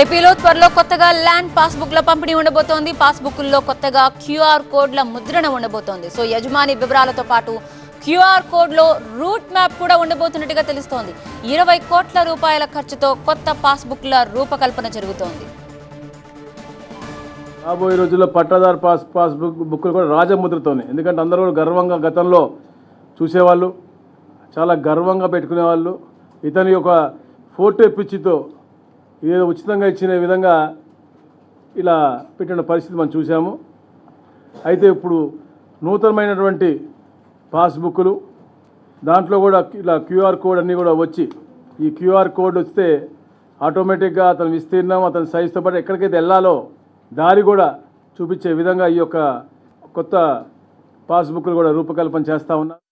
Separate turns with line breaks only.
ఏపీలో త్వరలో కొత్తగా ల్యాండ్ పాస్బుక్ల పంపిణీ ఉండబోతోంది. పాస్బుక్ల్లో కొత్తగా క్యూఆర్ కోడ్ల ముద్రణ ఉండబోతోంది. సో యజమాని వివరాలతో పాటు క్యూఆర్ కోడ్లో రూట్ మ్యాప్ కూడా ఉండబోతున్నట్టుగా తెలుస్తోంది. ఇరవై కోట్ల రూపాయల ఖర్చుతో కొత్త పాస్బుక్ల రూపకల్పన జరుగుతోంది.
రాబోయే రోజుల్లో పట్టాదారు పాస్ పాస్బుక్ బుక్లు కూడా రాజముద్రతోనే. ఎందుకంటే అందరూ కూడా గర్వంగా గతంలో చూసేవాళ్ళు చాలా గర్వంగా పెట్టుకునేవాళ్ళు. ఇతని యొక్క ఫోటో పిచ్చితో ఏదో ఉచితంగా ఇచ్చిన విధంగా ఇలా పెట్టిన పరిస్థితి మనం చూసాము అయితే ఇప్పుడు నూతనమైనటువంటి పాస్బుక్లు దాంట్లో కూడా ఇలా క్యూఆర్ కోడ్ అన్నీ కూడా వచ్చి ఈ క్యూఆర్ కోడ్ వస్తే ఆటోమేటిక్గా అతని విస్తీర్ణం అతని సైజుతో పాటు ఎక్కడికైతే వెళ్ళాలో దారి కూడా చూపించే విధంగా ఈ యొక్క కొత్త పాస్బుక్లు కూడా రూపకల్పన చేస్తూ ఉన్నారు.